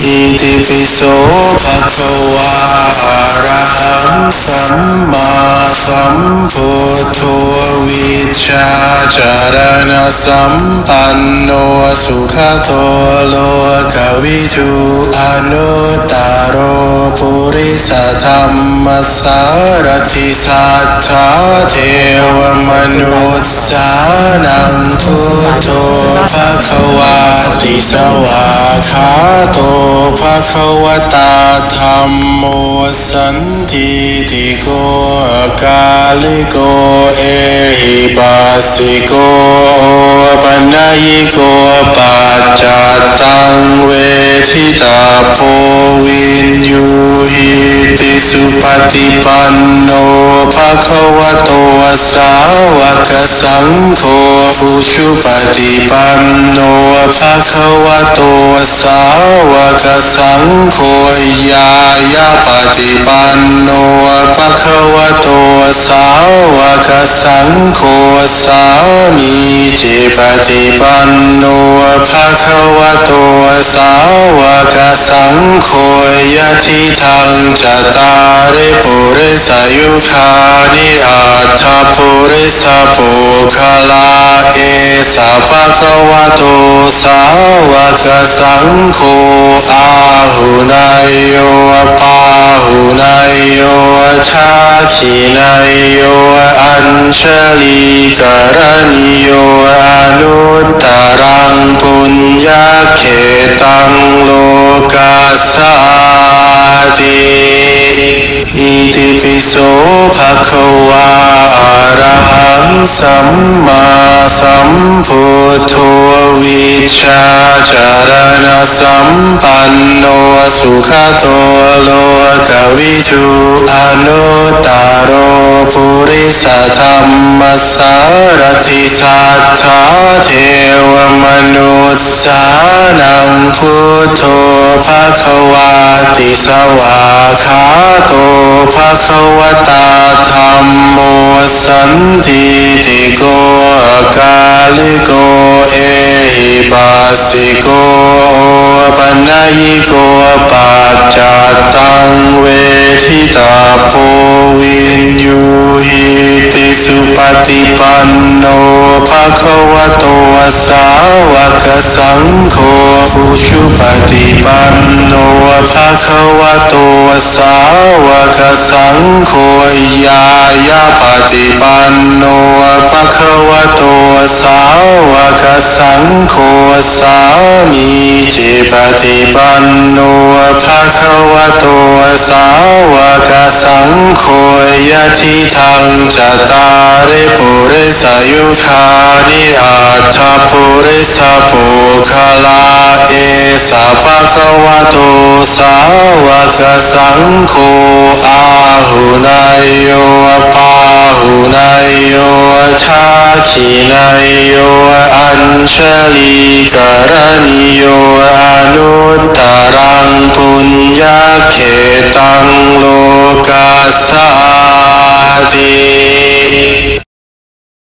อิติปิโสภะคะวะอะระหังสัมมาสัมพุทโธวิชชาจารณสัมปันโนสุขโตโลกวิทูอนุตตโรปุริสธรรมสารติสัทธาเทวมนุษย์สานังพุทโธภะคะวา สวาขาโตภะคะวตาธัมโมสันทิติโกกาลิโกเอหิปัสสิโกปนัยโกปัจจัตตังเวทิตาโพวินยูหิติสุปฏิปันโน ภะคะวะโตสาวกสังโยะทิทังจัตาริปุริสยุคานิอัตถปุริสปุคลาเอสะภะคะวะโตสาวกสังโฆอาหุนายโยปาหุนายโยชาชินายโยอัญชลีกรณิโยอนุตตรังปุญญาเขตังโล โสภะคะวะอะระหังสัมมาสัมพุทโธวิชาจารณสัมปันโนสุขโตโลกวิทูอนุตตโรปุริสธรรมสารติสัทธาเทวมนุษย์สานังพุทโธภะคะวาติสวา ภวตาธรรมโมสันติติโกกาลิโกเอหิปัสสิโกปนัยโกปัจจตัง ทิตาโพวินยูหิติสุปฏิปันโนภะคะวะโตสาวกสังโฆอุชุปฏิปันโนภะคะวะโตสาวกสังโฆยายาปฏิปันโนภะคะวะโตสาวกสังโฆสา จิปฏิปันโนภะคะวะโตสาวกสังโฆยะทิทังจัตตาริปุริสยุคานิอัตถปุริสปุคลาเอสะภะคะวะโตสาวกสังโฆอาหุนายโยปาหุนายโยชาชินายโย sali sarani yo anut tarang punya ketang lokasa